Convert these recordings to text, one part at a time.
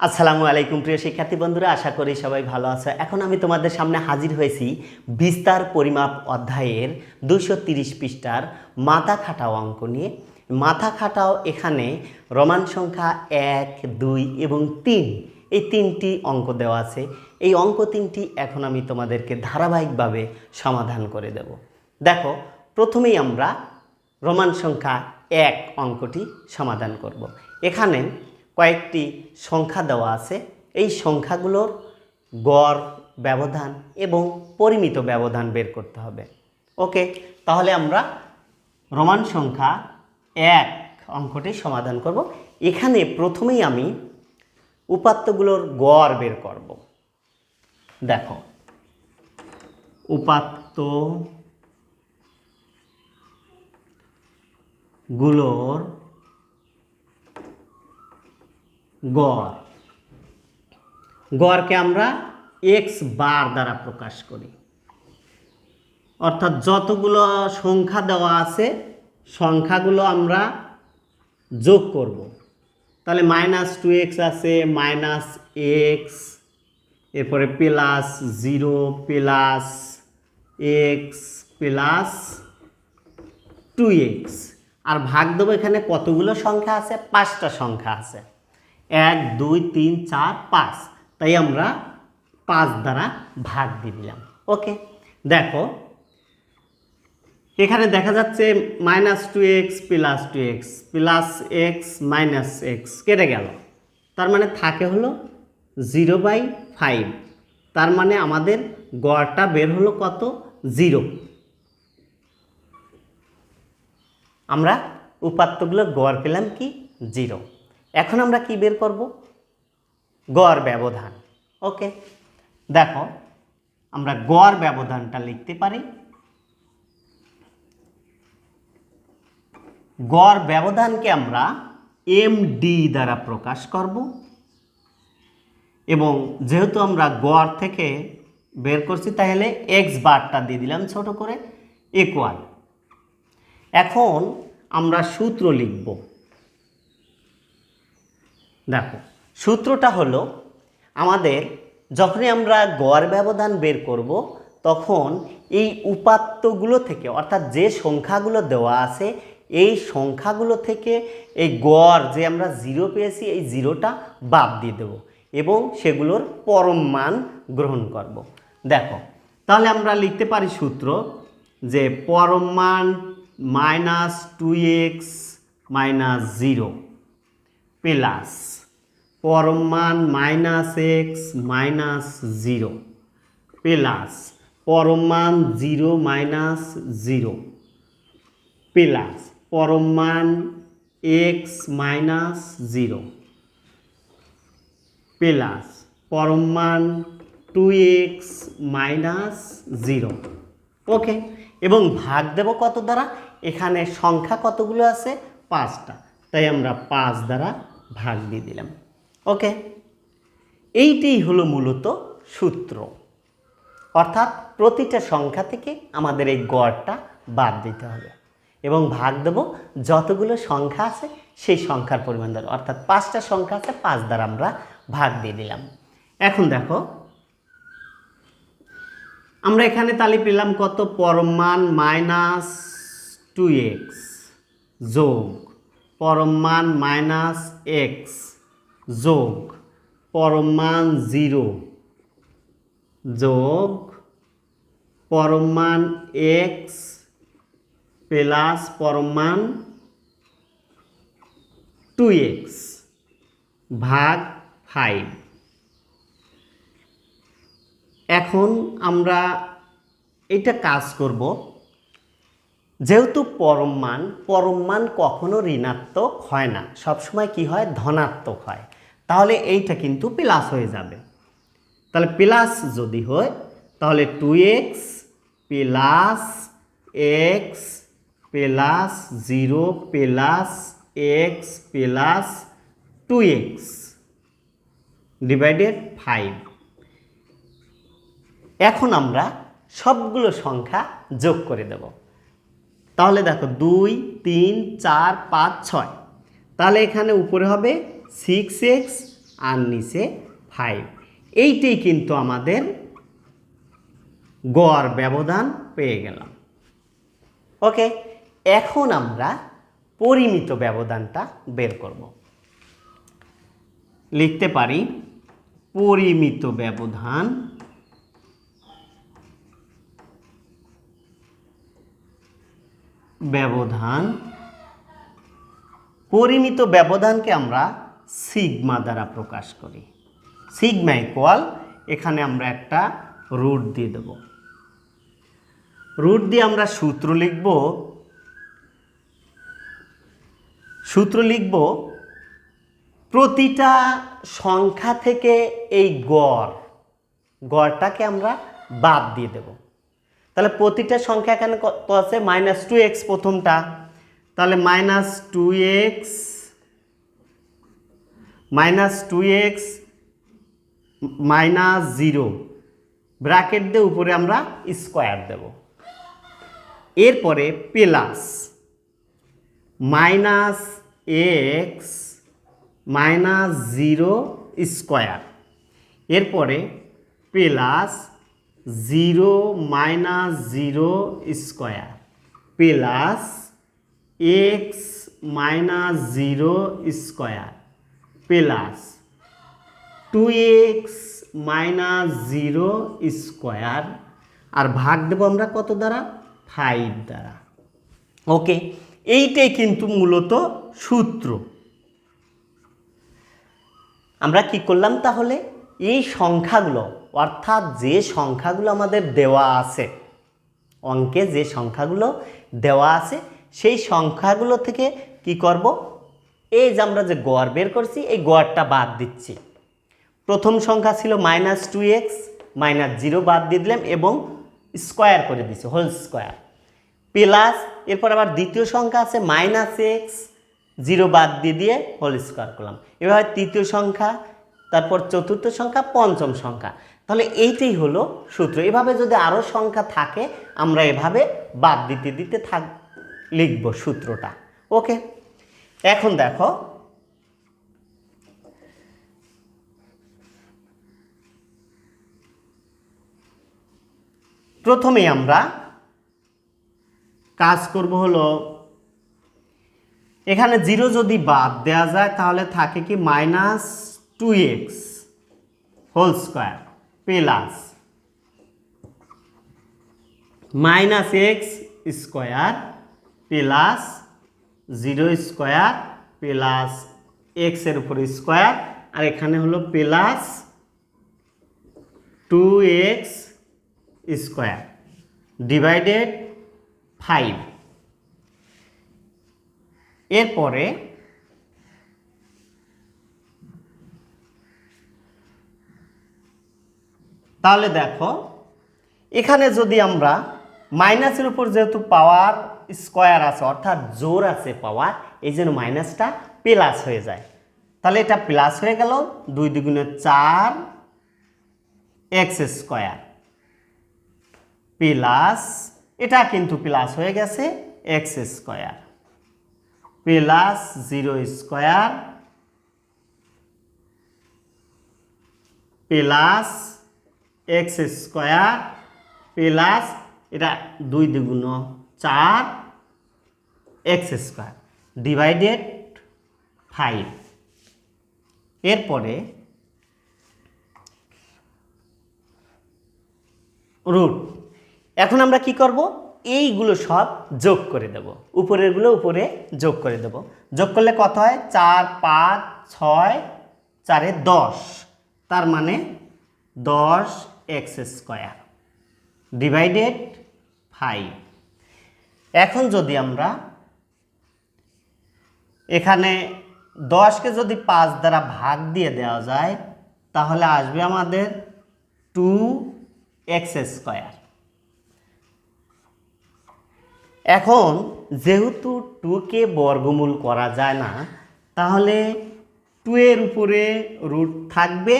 আসসালামু আলাইকুম প্রিয় শিক্ষার্থী বন্ধুরা, আশা করি সবাই ভালো আছে। এখন আমি তোমাদের সামনে হাজির হয়েছি বিস্তার পরিমাপ অধ্যায়ের দুশো তিরিশ পৃষ্ঠার মাথা খাটাও অঙ্ক নিয়ে। মাথা খাটাও এখানে রোমান সংখ্যা এক, দুই এবং তিন, এই তিনটি অঙ্ক দেওয়া আছে। এই অঙ্ক তিনটি এখন আমি তোমাদেরকে ধারাবাহিকভাবে সমাধান করে দেব। দেখো, প্রথমেই আমরা রোমান সংখ্যা এক অঙ্কটি সমাধান করব। এখানে কয়েকটি সংখ্যা দেওয়া আছে। এই সংখ্যাগুলোর গড়, ব্যবধান এবং পরিমিত ব্যবধান বের করতে হবে। ওকে, তাহলে আমরা রোমান সংখ্যা এক অঙ্কটি সমাধান করব। এখানে প্রথমেই আমি উপাত্তগুলোর গড় বের করব। দেখো, উপাত্তগুলোর গড়। গড়কে আমরা এক্স বার দ্বারা প্রকাশ করি। অর্থাৎ যতগুলো সংখ্যা দেওয়া আছে, সংখ্যাগুলো আমরা যোগ করব। তাহলে মাইনাস টু এক্স আছে মাইনাস এক্স এরপরে plus zero plus x plus two x আর ভাগ দেবো এখানে কতগুলো সংখ্যা আছে? পাঁচটা সংখ্যা আছে। এক, দুই, তিন, চার, পাঁচ। তাই আমরা পাঁচ দ্বারা ভাগ দিয়ে দিলাম। ওকে? দেখো, এখানে দেখা যাচ্ছে minus two x plus two x plus x minus x কেটে গেল। তার মানে থাকে হলো জিরো বাই ফাইভ তার মানে আমাদের গড়টা বের হলো কত? জিরো আমরা উপাত্তগুলোর গড় পেলাম কি? জিরো এখন আমরা কি বের করব? গড় ব্যবধান। ওকে দেখো, আমরা গড় ব্যবধানটা লিখতে পারি। গড় ব্যবধানকে আমরা এম ডি দ্বারা প্রকাশ করব। এবং যেহেতু আমরা গড় থেকে বের করছি, তাহলে এক্স বারটা দিয়ে দিলাম ছোট করে ইকুয়াল এখন আমরা সূত্র লিখব। দেখো। সূত্রটা হলো, আমাদের যখনই আমরা গড় ব্যবধান বের করব, তখন এই উপাত্তগুলো থেকে, অর্থাৎ যে সংখ্যাগুলো দেওয়া আছে, এই সংখ্যাগুলো থেকে এই গড় যে আমরা জিরো পেয়েছি, এই জিরোটা বাদ দিয়ে দেব এবং সেগুলোর পরম মান গ্রহণ করব। দেখো, তাহলে আমরা লিখতে পারি সূত্র যে পরম মান minus two x minus zero plus পরম মান minus x minus zero plus পরম মান জিরো মাইনাস জিরো প্লাস পরম মান এক্স মাইনাস জিরো প্লাস পরম মান two x minus zero okay এবং ভাগ দেব কত দ্বারা? এখানে সংখ্যা কতগুলো আছে? পাঁচটা। তাই আমরা পাঁচ দ্বারা ভাগ দিয়ে দিলাম। ওকে এইটি হলো মূলত সূত্র। অর্থাৎ প্রতিটা সংখ্যা থেকে আমাদের এই গড়টা বাদ দিতে হবে এবং ভাগ দেব যতগুলো সংখ্যা আছে সেই সংখ্যার পরিমাণ দ্বারা। অর্থাৎ পাঁচটা সংখ্যা আছে, পাঁচ দ্বারা আমরা ভাগ দিয়ে দিলাম। এখন দেখো, আমরা এখানে তালি পেলাম কত? পরমান মাইনাস টু এক্স যোগ। পরমান মাইনাস এক্স যোগ পরমান জিরো। যোগ পরমান এক্স প্লাস পরমান টু এক্স ভাগ ফাইভ। এখন আমরা এটা কাজ করব। যেহেতু পরম মান মান কখনো ঋণাত্মক হয় না। সবসময় কি হয়? ধনাত্মক হয়। তাহলে এইটা কিন্তু প্লাস হয়ে যাবে। তাহলে প্লাস যদি হয়, তাহলে two x plus x plus zero plus x plus two x divided five এখন আমরা সবগুলো সংখ্যা যোগ করে দেব। তাহলে দেখো দুই, তিন, চার, পাঁচ, ছয়। তাহলে এখানে উপরে হবে সিক্স এক্স আর নিচে ফাইভ এইটাই কিন্তু আমাদের গড় ব্যবধান পেয়ে গেলাম। ওকে, এখন আমরা পরিমিত ব্যবধানটা বের করব। লিখতে পারি পরিমিত ব্যবধান ব্যবধান। পরিমিত ব্যবধানকে আমরা সিগমা দ্বারা প্রকাশ করি। সিগমা ইকুয়াল এখানে আমরা একটা রুট দিয়ে দেব। রুট দিয়ে আমরা সূত্র লিখব। সূত্র লিখব, প্রতিটা সংখ্যা থেকে এই গড়, গড়টাকে আমরা বাদ দিয়ে দেব। তাহলে প্রতিটা সংখ্যা এখানে কত আছে? মাইনাস টু এক্স প্রথমটা। তাহলে minus two x minus two x minus zero bracket দিয়ে উপরে আমরা স্কোয়ার দেব। এরপরে plus minus x minus zero square এরপরে plus zero minus zero square plus x minus zero square plus two x minus zero square. আর ভাগ দেবো আমরা কত দ্বারা? ফাইভ দ্বারা। ওকে, এইটাই কিন্তু মূলত সূত্র। আমরা কি করলাম তাহলে? এই সংখ্যাগুলো, অর্থাৎ যে সংখ্যাগুলো আমাদের দেওয়া আছে, অঙ্কে যে সংখ্যাগুলো দেওয়া আছে, সেই সংখ্যাগুলো থেকে কি করব? এই যে আমরা যে গড় বের করছি, এই গড়টা বাদ দিচ্ছি। প্রথম সংখ্যা ছিল minus two x, minus zero বাদ দিয়ে দিলাম এবং স্কোয়ার করে দিচ্ছি হোল স্কোয়ার। প্লাস এরপর আবার দ্বিতীয় সংখ্যা আছে মাইনাস এক্স, জিরো বাদ দিয়ে দিয়ে হোল স্কোয়ার করলাম। এভাবে তৃতীয় সংখ্যা, তারপর চতুর্থ সংখ্যা, পঞ্চম সংখ্যা। তাহলে এইটাই হলো সূত্র। এভাবে যদি আরও সংখ্যা থাকে, আমরা এভাবে বাদ দিতে দিতে থাক লিখব সূত্রটা। ওকে? এখন দেখো। প্রথমে আমরা কাজ করব হলো, এখানে জিরো যদি বাদ দেওয়া যায় তাহলে থাকে কি minus two x whole square plus minus x square plus zero square plus এক্সের উপর স্কোয়ার, আর এখানে হলো plus two x square divided five. এরপরে তাহলে দেখো, এখানে যদি আমরা মাইনাসের উপর যেহেতু পাওয়ার স্কোয়ার আছে, অর্থাৎ জোর আছে পাওয়ার, এই জন্য মাইনাসটা প্লাস হয়ে যায়। তাহলে এটা প্লাস হয়ে গেল দুই দুগুণে চার এক্স স্কোয়ার প্লাস এটা কিন্তু প্লাস হয়ে গেছে x square plus zero square plus x square plus এটা দুই দ্বিগুণ চার এক্স স্কোয়ার ডিভাইডেড ফাইভ। এরপরে রুট। এখন আমরা কি করব? এইগুলো সব যোগ করে দেব। উপরেরগুলো উপরে যোগ করে দেব। যোগ করলে কত হয়? চার, পাঁচ, ছয়, চারে দশ। তার মানে দশ এক্স স্কোয়ার। Divided five. এখন যদি আমরা এখানে দশকে যদি পাঁচ দ্বারা ভাগ দিয়ে দেওয়া যায়, তাহলে আসবে আমাদের টু এক্স স্কোয়ার এখন যেহেতু টুকে বর্গমূল করা যায় না, তাহলে টু এর উপরে রুট থাকবে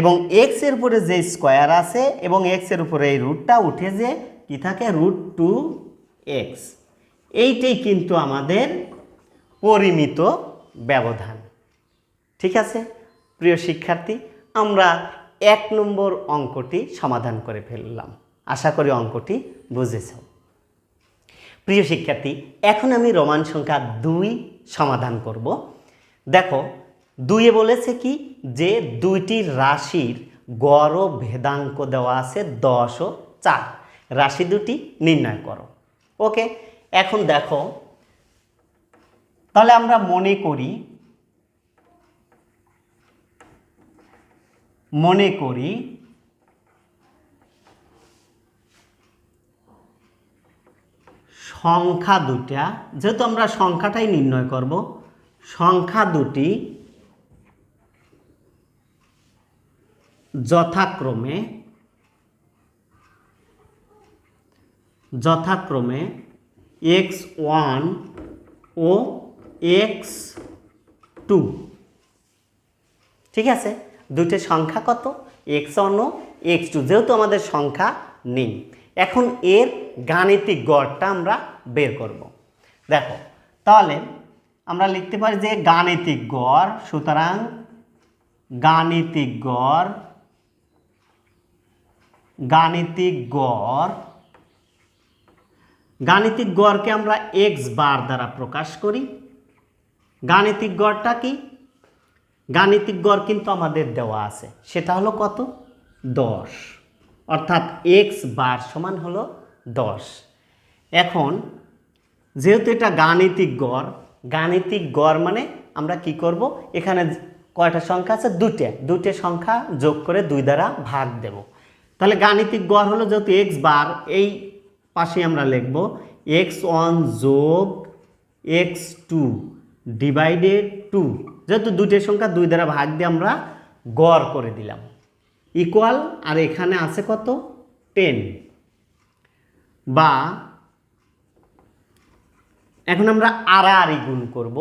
এবং এক্সের উপরে যে স্কোয়ার আছে এবং এক্সের উপরে এই রুটটা উঠে যে কি থাকে? রুট টু এক্স এইটাই কিন্তু আমাদের পরিমিত ব্যবধান। ঠিক আছে? প্রিয় শিক্ষার্থী, আমরা এক নম্বর অঙ্কটি সমাধান করে ফেললাম। আশা করি অঙ্কটি বুঝেছ। প্রিয় শিক্ষার্থী, এখন আমি রোমান সংখ্যা দুই সমাধান করব। দেখো, দুইয়ে বলেছে কি? যে দুইটি রাশির গড় ভেদাঙ্ক দেওয়া আছে দশ ও চার। রাশি দুটি নির্ণয় করো। ওকে এখন দেখো, তাহলে আমরা মনে করি মনে করি সংখ্যা দুটা যেহেতু আমরা সংখ্যাটাই নির্ণয় করব, সংখ্যা দুটি যথাক্রমে যথাক্রমে এক্স ওয়ান ও এক্স টু। ঠিক আছে? দুইটি সংখ্যা কত? এক্স ওয়ান ও এক্স টু। যেহেতু আমাদের সংখ্যা নেই, এখন এর গাণিতিক গড়টা আমরা বের করব। দেখো, তাহলে আমরা লিখতে পারি যে গাণিতিক গড়, সুতরাং গাণিতিক গড় গাণিতিক গড় গাণিতিক গড়কে আমরা এক্স বার দ্বারা প্রকাশ করি। গাণিতিক গড়টা কি? গাণিতিক গড় কিন্তু আমাদের দেওয়া আছে। সেটা হলো কত? দশ। অর্থাৎ এক্স বার সমান হলো দশ। এখন, যেহেতু এটা গাণিতিক গড় গাণিতিক গড় মানে আমরা কি করব? এখানে কয়টা সংখ্যা আছে? দুটে দুটে সংখ্যা যোগ করে দুই দ্বারা ভাগ দেব। তাহলে গাণিতিক গড় হলো যেহেতু এক্স বার, এই পাশে আমরা লিখব এক্স ওয়ান যোগ এক্স টু ডিভাইডেড টু। যেহেতু দুইটি সংখ্যা দুই দ্বারা ভাগ দিয়ে আমরা গড় করে দিলাম। ইকুয়াল, আর এখানে আছে কত? টেন। বা এখন আমরা আড়াআড়ি গুণ করব।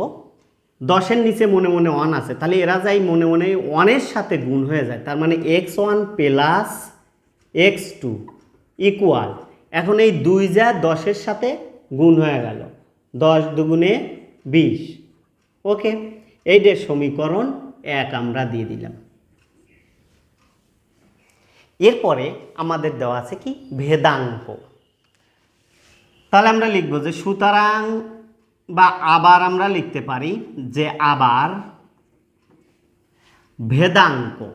দশের নিচে মনে মনে ওয়ান আছে, তাহলে এরা যাই মনে মনে ওয়ানের সাথে গুণ হয়ে যায়। তার মানে x one plus x two equal. এখন এই দুই যা দশের সাথে গুণ হয়ে গেল। দশ দুগুণে বিশ। ওকে, এইটার সমীকরণ এক আমরা দিয়ে দিলাম। এরপরে আমাদের দেওয়া আছে কি? ভেদাঙ্ক। তাহলে আমরা লিখব যে সুতরাং বা আবার আমরা লিখতে পারি যে আবার ভেদাঙ্ক।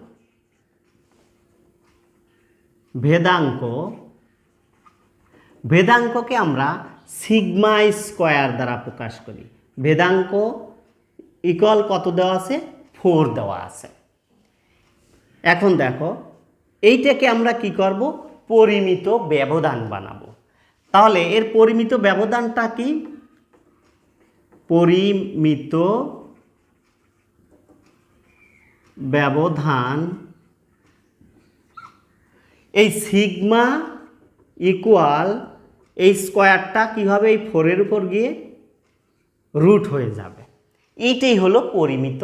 ভেদাঙ্ক ভেদাঙ্ককে আমরা সিগমা স্কোয়ার দ্বারা প্রকাশ করি। ভেদাঙ্ক ইকুয়াল কত দেওয়া আছে? ফোর দেওয়া আছে। এখন দেখো, এইটাকে আমরা কি করব? পরিমিত ব্যবধান বানাবো। তাহলে এর পরিমিত ব্যবধানটা কি? পরিমিত ব্যবধান এই সিগমা ইকুয়াল এই স্কোয়ারটা কী হবে এই ফোরের উপর গিয়ে রুট হয়ে যাবে? এইটাই হলো পরিমিত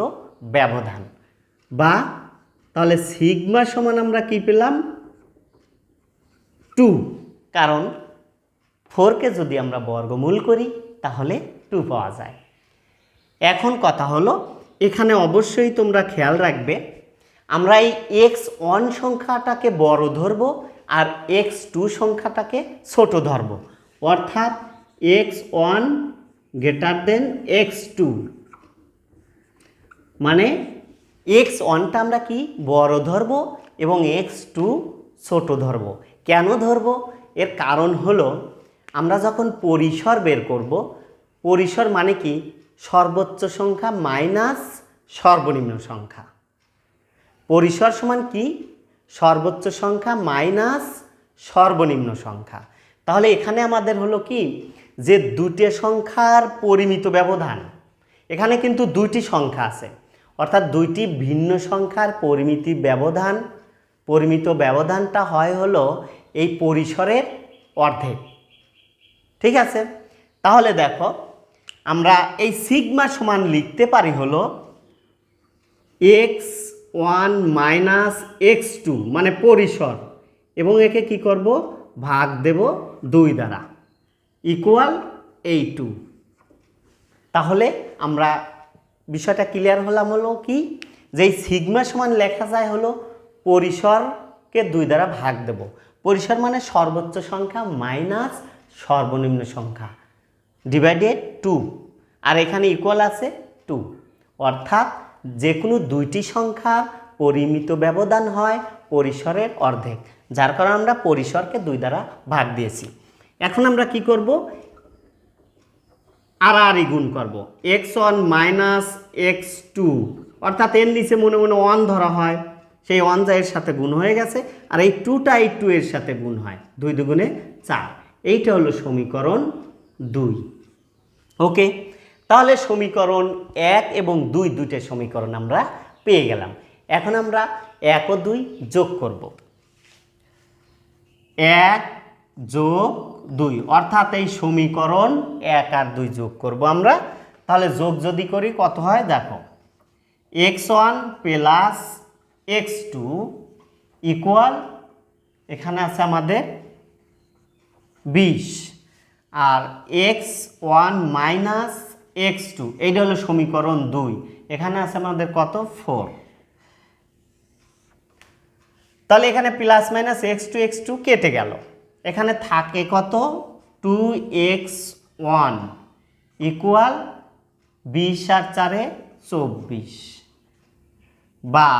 ব্যবধান। বা তাহলে সিগমা সমান আমরা কি পেলাম? টু কারণ ফোরকে যদি আমরা বর্গমূল করি, তাহলে টু পাওয়া যায়। এখন কথা হলো, এখানে অবশ্যই তোমরা খেয়াল রাখবে, আমরা এই এক্স ওয়ান সংখ্যাটাকে বড় ধরবো আর এক্স টু সংখ্যাটাকে ছোট ধরবো অর্থাৎ x one greater than x two মানে এক্স ওয়ানটা আমরা কি? বড় ধরবো এবং এক্স টু ছোট ধরবো কেন ধরবো এর কারণ হলো আমরা যখন পরিসর বের করব, পরিসর মানে কি? সর্বোচ্চ সংখ্যা মাইনাস সর্বনিম্ন সংখ্যা। পরিসর সমান কি? সর্বোচ্চ সংখ্যা মাইনাস সর্বনিম্ন সংখ্যা। তাহলে এখানে আমাদের হলো কি? যে দুটি সংখ্যার পরিমিত ব্যবধান। এখানে কিন্তু দুইটি সংখ্যা আছে। অর্থাৎ দুইটি ভিন্ন সংখ্যার পরিমিতি ব্যবধান, পরিমিত ব্যবধানটা হয় হলো এই পরিসরের অর্ধেক। ঠিক আছে? তাহলে দেখো, আমরা এই সিগমা সমান লিখতে পারি হলো x one minus x two মানে পরিসর। এবং একে কি করব? ভাগ দেব দুই দ্বারা। ইকুয়াল এই টু। তাহলে আমরা বিষয়টা ক্লিয়ার হলাম হলো কি? যেই সিগমা সমান লেখা যায় হলো পরিসরকে দুই দ্বারা ভাগ দেব। পরিসর মানে সর্বোচ্চ সংখ্যা মাইনাস সর্বনিম্ন সংখ্যা ডিভাইডেড টু আর এখানে ইকুয়াল আছে টু অর্থাৎ যে কোনো দুইটি সংখ্যার পরিমিত ব্যবধান হয় পরিসরের অর্ধেক, যার কারণে আমরা পরিসরকে দুই দ্বারা ভাগ দিয়েছি। এখন আমরা কি করব? আর আর গুণ করব। X one minus x two, অর্থাৎ এর নিচে মনে মনে ওয়ান ধরা হয়। সেই ওয়ান যা এর সাথে গুণ হয়ে গেছে, আর এই টুটা এই টু এর সাথে গুণ হয়। দুই দুগুণে চার, এইটা হলো সমীকরণ দুই। ওকে? তাহলে সমীকরণ এক এবং দুই দুইটা সমীকরণ আমরা পেয়ে গেলাম। এখন আমরা এক ও দুই যোগ করব। এক যোগ দুই, অর্থাৎ এই সমীকরণ এক আর দুই যোগ করব আমরা। তাহলে যোগ যদি করি কত হয়? দেখো, x one plus x two equal, এখানে আছে আমাদের বিশ, আর x one minus x two এইটা হলো সমীকরণ দুই। এখানে আছে আমাদের কত? ফোর তাহলে এখানে plus minus x two x two কেটে গেল। এখানে থাকে কত? টু এক্স ওয়ান ইকুয়াল বিশ আর চারে চব্বিশ বা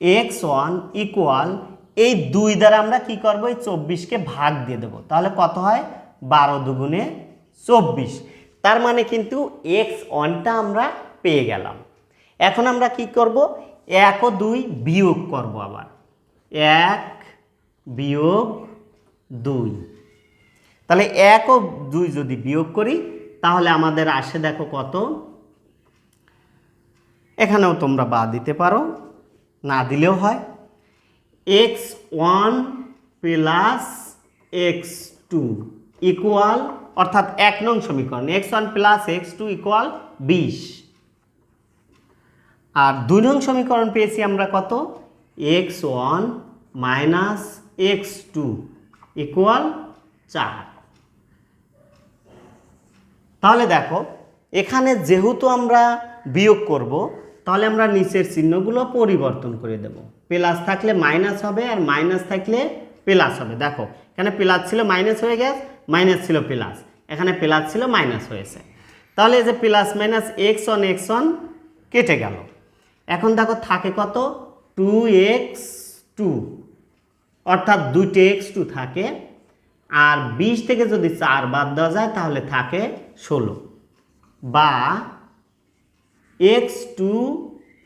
এক্স ওয়ান ইকুয়াল এই দুই দ্বারা আমরা কি করব? এই চব্বিশকে ভাগ দিয়ে দেবো। তাহলে কত হয়? বারো দুগুণে চব্বিশ। তার মানে কিন্তু এক্স ওয়ানটা আমরা পেয়ে গেলাম। এখন আমরা কি করব? এক ও দুই বিয়োগ করব আবার। এক বিয়োগ দুই। তাহলে এক ও দুই যদি বিয়োগ করি, তাহলে আমাদের আসে দেখো কত? এখানেও তোমরা বা দিতে পারো, না দিলেও হয়। X one plus x two equal অর্থাৎ এক নং সমীকরণ x one plus x two equal বিশ। আর দুই নং সমীকরণ পেয়েছি আমরা কত? X one minus x two equal চার। তাহলে দেখো, এখানে যেহেতু আমরা বিয়োগ করব, তাহলে আমরা নিচের চিহ্নগুলো পরিবর্তন করে দেব। প্লাস থাকলে মাইনাস হবে আর মাইনাস থাকলে প্লাস হবে, দেখো। এখানে প্লাস ছিল মাইনাস হয়ে গেছে, মাইনাস ছিল প্লাস। এখানে প্লাস ছিল মাইনাস হয়েছে। তাহলে এই যে plus minus x on x on কেটে গেল। এখন দেখো থাকে কত? Two x two. অর্থাৎ দুইটি এক্স টু থাকে। আর বিশ থেকে যদি চার বাদ দেওয়া যায়, তাহলে থাকে ষোলো। বা এক্স টু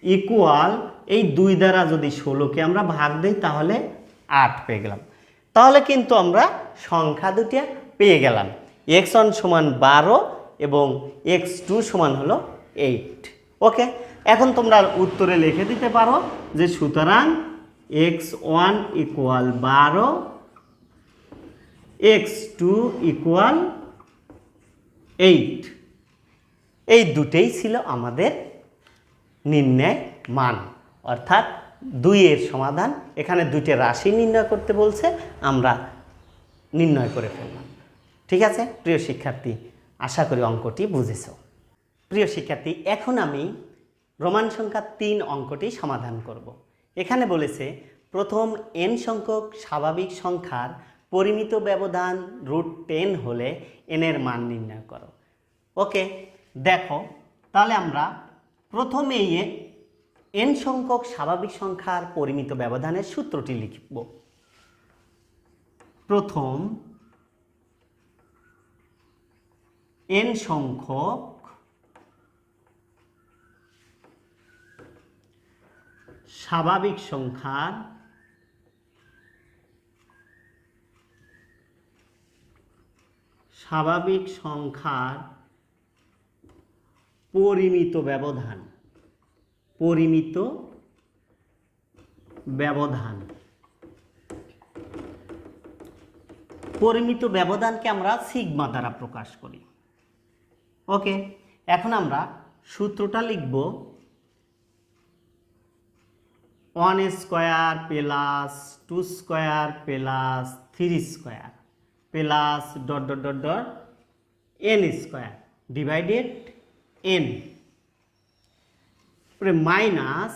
ইকুয়াল এই দুই দ্বারা যদি ষোলোকে আমরা ভাগ দিই, তাহলে আট পেয়ে গেলাম। তাহলে কিন্তু আমরা সংখ্যা দুটিয়া পেয়ে গেলাম। এক্স ওয়ান সমান বারো এবং এক্স টু সমান হলো এইট ওকে এখন তোমরা উত্তরে লিখে দিতে পারো যে সুতরাং এক্স ওয়ান ইকুয়াল বারো এক্স টু ইকুয়াল এইট এই দুটেই ছিল আমাদের নির্ণয় মান। অর্থাৎ দুইয়ের সমাধান। এখানে দুইটি রাশি নির্ণয় করতে বলছে, আমরা নির্ণয় করে ফেললাম। ঠিক আছে? প্রিয় শিক্ষার্থী, আশা করি অঙ্কটি বুঝেছ। প্রিয় শিক্ষার্থী, এখন আমি রোমান সংখ্যা তিন অঙ্কটি সমাধান করব। এখানে বলেছে, প্রথম এন সংখ্যক স্বাভাবিক সংখ্যার পরিমিত ব্যবধান রুট টেন হলে এনের মান নির্ণয় করো। ওকে, দেখো, তাহলে আমরা প্রথমেই এন সংখ্যক স্বাভাবিক সংখ্যার পরিমিত ব্যবধানের সূত্রটি লিখব। প্রথম এন সংখ্যক স্বাভাবিক সংখ্যার স্বাভাবিক সংখ্যার পরিমিত ব্যবধান। পরিমিত ব্যবধান। পরিমিত ব্যবধানকে আমরা সিগমা দ্বারা প্রকাশ করি। ওকে এখন আমরা সূত্রটা লিখব one square plus two square plus three square plus dot dot dot dot n square divided n পরে মাইনাস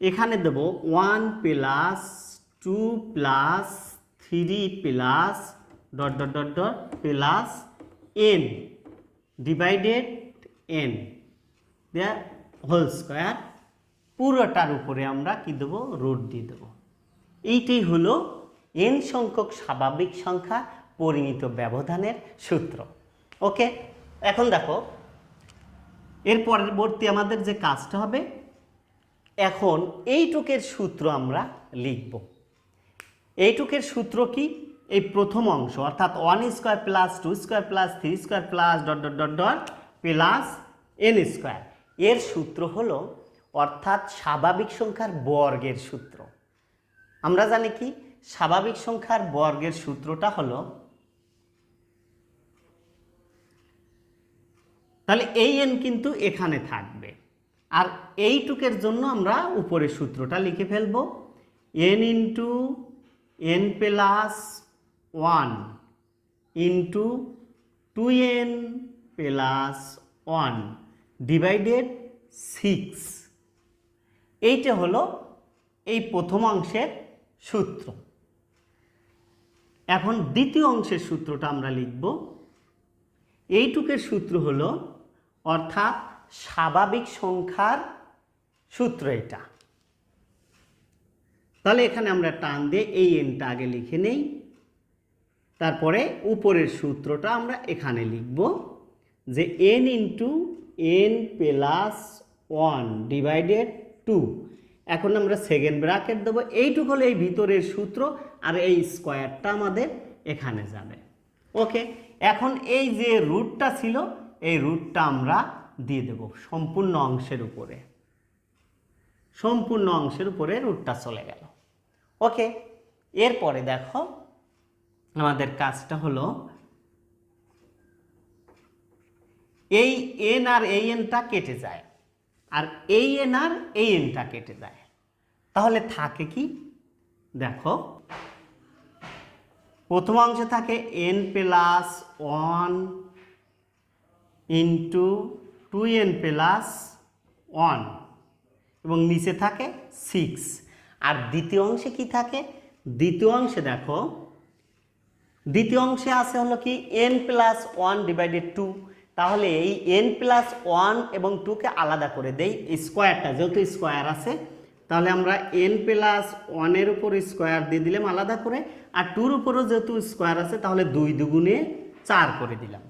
এখানে দেব one plus two plus three plus dot dot dot dot plus n divided n there whole square পুরোটার উপরে আমরা কি দেবো? Road দিয়ে দেবো। এইটাই হলো এন সংখ্যক স্বাভাবিক সংখ্যা পরিমিত ব্যবধানের সূত্র। ওকে এখন দেখো, এর পরবর্তী আমাদের যে কাজটা হবে, এখন এইটুকের সূত্র আমরা লিখব। এইটুকের সূত্র কি? এই প্রথম অংশ, অর্থাৎ one square plus two square plus three square plus dot dot dot dot plus n square এর সূত্র হলো, অর্থাৎ স্বাভাবিক সংখ্যার বর্গের সূত্র। আমরা জানি কি? স্বাভাবিক সংখ্যার বর্গের সূত্রটা হলো তাহলে এই এন কিন্তু এখানে থাকবে। আর এইটুকের জন্য আমরা উপরে সূত্রটা লিখে ফেলব। N into n plus one into two n plus one divided six এইটা হলো এই প্রথম অংশের সূত্র। এখন দ্বিতীয় অংশের সূত্রটা আমরা লিখব। এইটুকের সূত্র হলো অর্থাৎ স্বাভাবিক সংখ্যার সূত্র এটা। তাহলে এখানে আমরা টান দিয়ে এই এনটা আগে লিখে নেই। তারপরে উপরের সূত্রটা আমরা এখানে লিখব যে n into n plus one divided two এখন আমরা সেকেন্ড ব্র্যাকেট দেবো। এইটুকু হলো এই ভিতরের সূত্র আর এই স্কোয়ারটা আমাদের এখানে যাবে। ওকে এখন এই যে রুটটা ছিল এই রুটটা আমরা দিয়ে দেব সম্পূর্ণ অংশের উপরে। সম্পূর্ণ অংশের উপরে রুটটা চলে গেল। ওকে, এরপরে দেখো আমাদের কাজটা হলো এই এন আর এই এনটা কেটে যায় আর এই এন আর এই এনটা কেটে যায়। তাহলে থাকে কি? দেখো, প্রথম অংশে থাকে n plus one into two n plus one এবং নিচে থাকে সিক্স আর দ্বিতীয় অংশে কি থাকে? দ্বিতীয় অংশে দেখো, দ্বিতীয় অংশে আছে হলো কি n plus one divided two তাহলে এই এন প্লাস ওয়ান এবং টুকে আলাদা করে দেই স্কোয়ারটা যেহেতু স্কোয়ার আছে, তাহলে আমরা এন প্লাস ওয়ানের উপর স্কোয়ার দিয়ে দিলাম আলাদা করে, আর টুর উপরও যেহেতু স্কোয়ার আছে, তাহলে দুই দুগুণে চার করে দিলাম।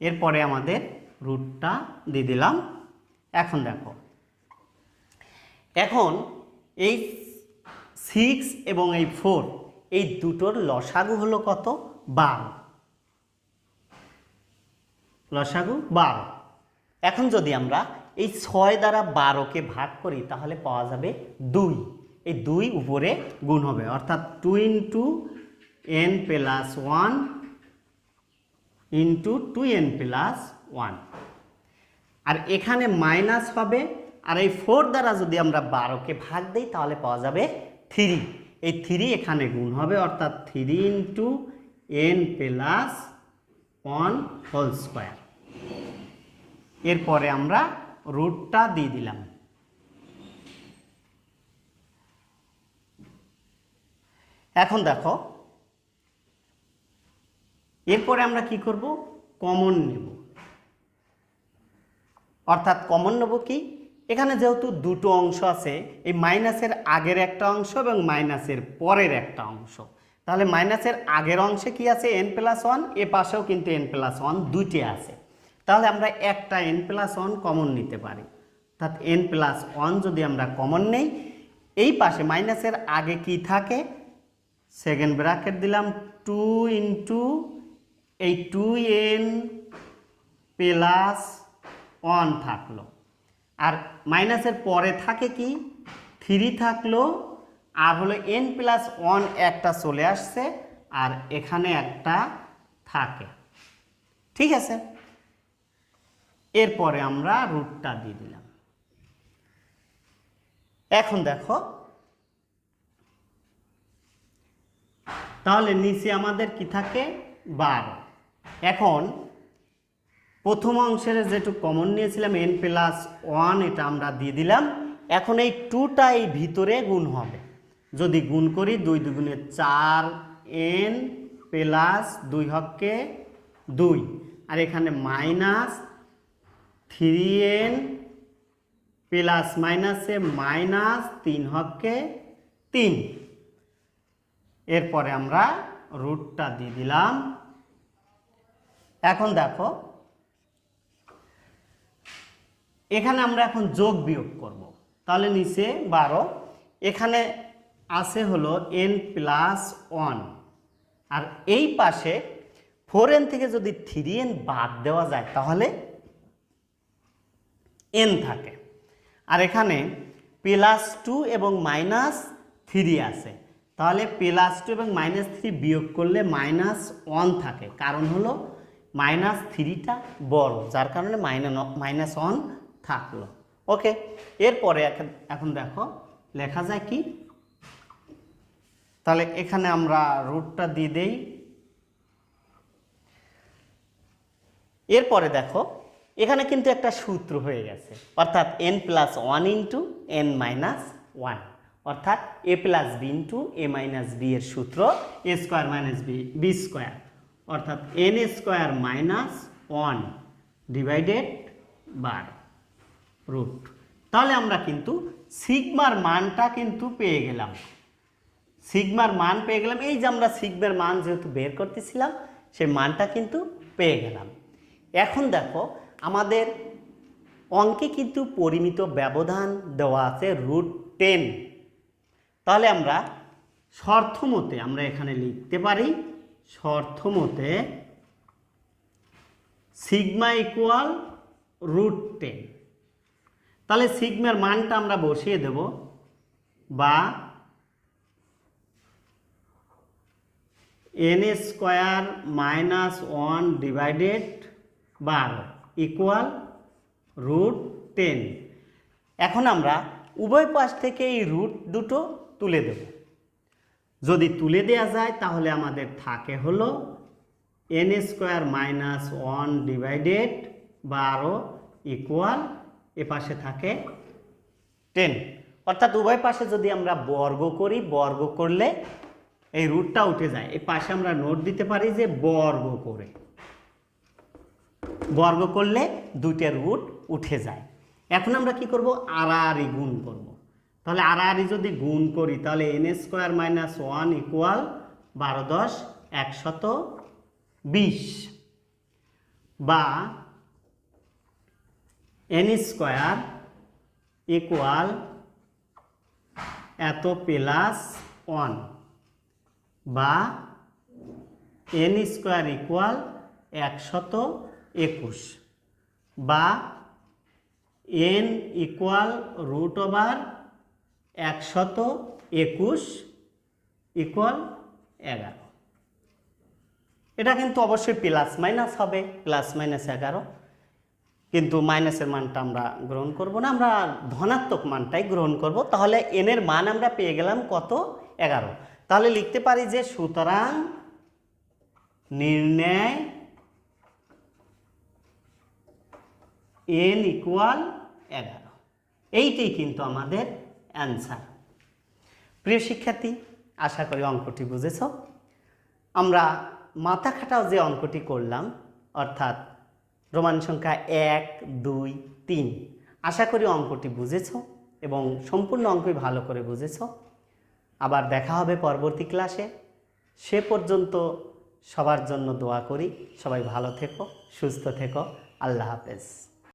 এরপরে আমাদের রুটটা দিয়ে দিলাম। এখন দেখো, এখন এই সিক্স এবং এই ফোর এই দুটোর লসাগু হলো কত? বারো। লসাগু বারো। এখন যদি আমরা এই ছয় দ্বারা বারোকে ভাগ করি, তাহলে পাওয়া যাবে দুই। এই দুই উপরে গুণ হবে, অর্থাৎ two into n plus one into two n plus one আর এখানে মাইনাস হবে, আর এই ফোর দ্বারা যদি আমরা বারোকে ভাগ দিই, তাহলে পাওয়া যাবে থ্রি এই থ্রি এখানে গুণ হবে, অর্থাৎ three into n plus one whole square এরপরে আমরা রুটটা দিয়ে দিলাম। এখন দেখো এরপরে আমরা কি করব? কমন নেব। অর্থাৎ কমন নেব কি? এখানে যেহেতু দুটো অংশ আছে, এই মাইনাসের আগের একটা অংশ এবং মাইনাসের পরের একটা অংশ। তাহলে মাইনাসের আগের অংশে কি আছে? এন প্লাস ওয়ান এ পাশেও কিন্তু এন প্লাস ওয়ান দুইটি আছে। তাহলে আমরা একটা এন প্লাস ওয়ান কমন নিতে পারি। অর্থাৎ এন প্লাস ওয়ান যদি আমরা কমন নেই, এই পাশে মাইনাসের আগে কি থাকে? সেকেন্ড ব্র্যাকেট দিলাম টু ইন্টু এই টু এন প্লাস ওয়ান থাকল। আর মাইনাসের পরে থাকে কি? থ্রি থাকল, আর হলো এন প্লাস ওয়ান একটা চলে আসছে, আর এখানে একটা থাকে। ঠিক আছে? এরপরে আমরা রুটটা দিয়ে দিলাম। এখন দেখো, তাহলে নিচে আমাদের কি থাকে? বারো। এখন প্রথম অংশের যেটু কমন নিয়েছিলাম এন প্লাস ওয়ান এটা আমরা দিয়ে দিলাম। এখন এই টুটা এই ভিতরে গুণ হবে। যদি গুণ করি দুই দুগুণে চার এন প্লাস দুই হককে দুই। আর এখানে মাইনাস থ্রি এন প্লাস মাইনাসে মাইনাস তিন হককে তিন। এরপরে আমরা রুটটা দিয়ে দিলাম। এখন দেখো, এখানে আমরা এখন যোগ বিয়োগ করব। তাহলে নিচে বারো, এখানে আছে হলো এন প্লাস ওয়ান আর এই পাশে ফোর এন থেকে যদি থ্রি এন বাদ দেওয়া যায়, তাহলে এন থাকে। আর এখানে প্লাস টু এবং মাইনাস থ্রি আছে। তাহলে প্লাস টু এবং মাইনাস থ্রি বিয়োগ করলে মাইনাস ওয়ান থাকে। কারণ হলো মাইনাস থ্রিটা বড়, যার কারণে মাইনাস মাইনাস ওয়ান থাকল। ওকে, এরপরে এখন দেখো, লেখা যায় কি? তাহলে এখানে আমরা রুটটা দিয়ে দেই। এরপরে দেখো, এখানে কিন্তু একটা সূত্র হয়ে গেছে। অর্থাৎ n plus one into n minus one অর্থাৎ a plus b into a minus b এর সূত্র a square minus b b square অর্থাৎ n square minus one divided বার রুট। তাহলে আমরা কিন্তু সিগমার মানটা কিন্তু পেয়ে গেলাম। সিগমার মান পেয়ে গেলাম। এই যে আমরা সিগমার মান যেহেতু বের করতেছিলাম, সেই মানটা কিন্তু পেয়ে গেলাম। এখন দেখো, আমাদের অঙ্কে কিন্তু পরিমিত ব্যবধান দেওয়া আছে রুট টেন। তাহলে আমরা শর্তমতে আমরা এখানে লিখতে পারি শর্তমতে সিগমা ইকুয়াল রুট টেন তাহলে সিগমার মানটা আমরা বসিয়ে দেব বা n square minus one divided বারো ইকুয়াল রুট টেন এখন আমরা উভয় পাশ থেকে এই রুট দুটো তুলে দেব। যদি তুলে দেওয়া যায়, তাহলে আমাদের থাকে হলো n square minus one divided বারো ইকুয়াল এ পাশে থাকে টেন অর্থাৎ উভয় পাশে যদি আমরা বর্গ করি, বর্গ করলে এই রুটটা উঠে যায়। এই পাশে আমরা নোট দিতে পারি যে বর্গ করে। বর্গ করলে দুইটা রুট উঠে যায়। এখন আমরা কি করব? আড়াআড়ি গুণ করব। তাহলে আড়াআড়ি যদি গুণ করি, তাহলে n square minus one equal বারো দশ একশত বিশ বা এন স্কোয়ার ইকুয়াল এত প্লাস ওয়ান বা এন স্কোয়ার ইকুয়াল একশত একুশ বা এন ইকুয়াল রুট ওভার একশত একুশ ইকুয়াল এগারো। এটা কিন্তু অবশ্যই প্লাস মাইনাস হবে প্লাস মাইনাস এগারো। কিন্তু মাইনাসের মানটা আমরা গ্রহণ করব না, আমরা ধনাত্মক মানটাই গ্রহণ করব। তাহলে এনের মান আমরা পেয়ে গেলাম কত? এগারো। তাহলে লিখতে পারি যে সুতরাং নির্ণয় এন ইকুয়াল এগারো। এইটাই কিন্তু আমাদের অ্যান্সার প্রিয় শিক্ষার্থী, আশা করি অঙ্কটি বুঝেছ। আমরা মাথা খাটাও যে অঙ্কটি করলাম, অর্থাৎ রোমান সংখ্যা এক, দুই, তিন, আশা করি অঙ্কটি বুঝেছ এবং সম্পূর্ণ অঙ্কই ভালো করে বুঝেছ। আবার দেখা হবে পরবর্তী ক্লাসে। সে পর্যন্ত সবার জন্য দোয়া করি। সবাই ভালো থেকো, সুস্থ থেকো। আল্লাহ হাফেজ।